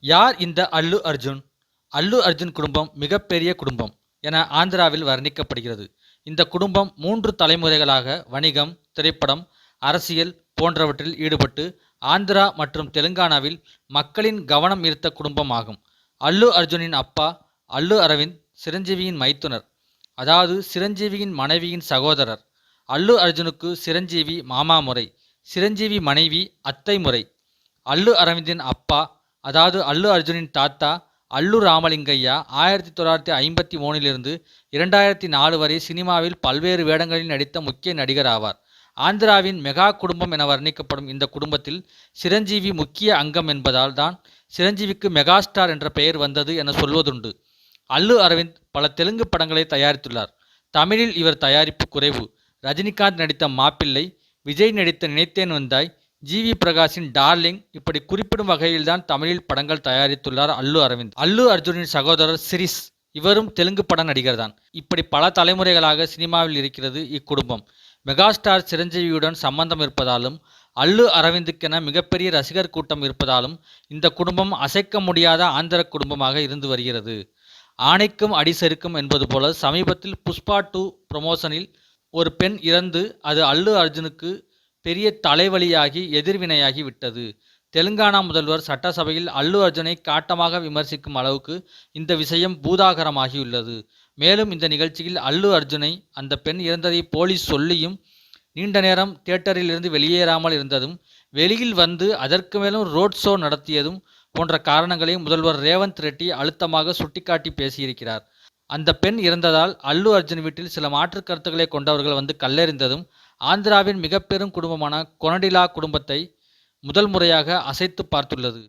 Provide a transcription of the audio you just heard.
யார் இந்த அல்லு அர்ஜுன்? அல்லு அர்ஜுன் குடும்பம் மிகப்பெரிய குடும்பம் என ஆந்திராவில் வர்ணிக்கப்படுகிறது. இந்த குடும்பம் மூன்று தலைமுறைகளாக வணிகம் திரைப்படம் அரசியல் போன்றவற்றில் ஈடுபட்டு ஆந்திரா மற்றும் தெலுங்கானாவில் மக்களின் கவனம் ஈர்த்த குடும்பமாகும். அல்லு அர்ஜுனின் அப்பா அல்லு அரவிந்த் சிரஞ்சீவியின் மைத்துனர். அதாவது சிரஞ்சீவியின் மனைவியின் சகோதரர். அல்லு அர்ஜுனுக்கு சிரஞ்சீவி மாமா முறை சிரஞ்சீவி மனைவி அத்தை முறை. அல்லு அரவிந்தின் அப்பா அதாவது அல்லு அர்ஜுனின் தாத்தா அல்லு ராமலிங்கையா ஆயிரத்தி தொள்ளாயிரத்தி ஐம்பத்தி மூணிலிருந்து இரண்டாயிரத்தி நாலு வரை சினிமாவில் பல்வேறு வேடங்களில் நடித்த முக்கிய நடிகர் ஆவார். ஆந்திராவின் மெகா குடும்பம் என வர்ணிக்கப்படும் இந்த குடும்பத்தில் சிரஞ்சீவி முக்கிய அங்கம் என்பதால் தான் சிரஞ்சீவிக்கு மெகாஸ்டார் என்ற பெயர் வந்தது என சொல்வதுண்டு. அல்லு அரவிந்த் பல தெலுங்கு படங்களை தயாரித்துள்ளார். தமிழில் இவர் தயாரிப்பு குறைவு. ரஜினிகாந்த் நடித்த மாப்பிள்ளை விஜய் நடித்த நினைத்தேன் வந்தாய் ஜி வி பிரகாஷின் டார்லிங் இப்படி குறிப்பிடும் வகையில்தான் தமிழில் படங்கள் தயாரித்துள்ளார் அல்லு அரவிந்த். அல்லு அர்ஜுனின் சகோதரர் சிரிஸ். இவரும் தெலுங்கு பட நடிகர் தான் இப்படி பல தலைமுறைகளாக சினிமாவில் இருக்கிறது இக்குடும்பம். மெகாஸ்டார் சிரஞ்சீவியுடன் சம்பந்தம் இருப்பதாலும் அல்லு அரவிந்துக்கென மிகப்பெரிய ரசிகர் கூட்டம் இருப்பதாலும் இந்த குடும்பம் அசைக்க முடியாத ஆந்திர குடும்பமாக இருந்து வருகிறது. ஆணைக்கும் அடிசெருக்கும் என்பது போல சமீபத்தில் புஷ்பா டூ ப்ரொமோஷனில் ஒரு பெண் இறந்து அது அல்லு அர்ஜுனுக்கு பெரிய தலைவலியாகி எதிர்வினையாகி விட்டது. தெலுங்கானா முதல்வர் சட்டசபையில் அல்லு அர்ஜுனை காட்டமாக விமர்சிக்கும் அளவுக்கு இந்த விஷயம் பூதாகரமாகியுள்ளது. மேலும் இந்த நிகழ்ச்சியில் அல்லு அர்ஜுனை அந்த பெண் இறந்ததை போலீஸ் சொல்லியும் நீண்ட நேரம் தியேட்டரில் இருந்து வெளியேறாமல் இருந்ததும் வெளியில் வந்து அதற்கு மேலும் ரோட் ஷோ நடத்தியதும் போன்ற காரணங்களை முதல்வர் ரேவந்த் ரெட்டி அழுத்தமாக சுட்டிக்காட்டி பேசியிருக்கிறார். அந்த பெண் இறந்ததால் அல்லு அர்ஜுன் வீட்டில் சில மாற்றுக் கருத்துக்களை கொண்டவர்கள் வந்து கல்லெறிந்ததும் ஆந்திராவின் மிக பெரும் குடும்பமான கொனடிலா குடும்பத்தை முதல் முறையாக அசைத்து பார்த்துள்ளது.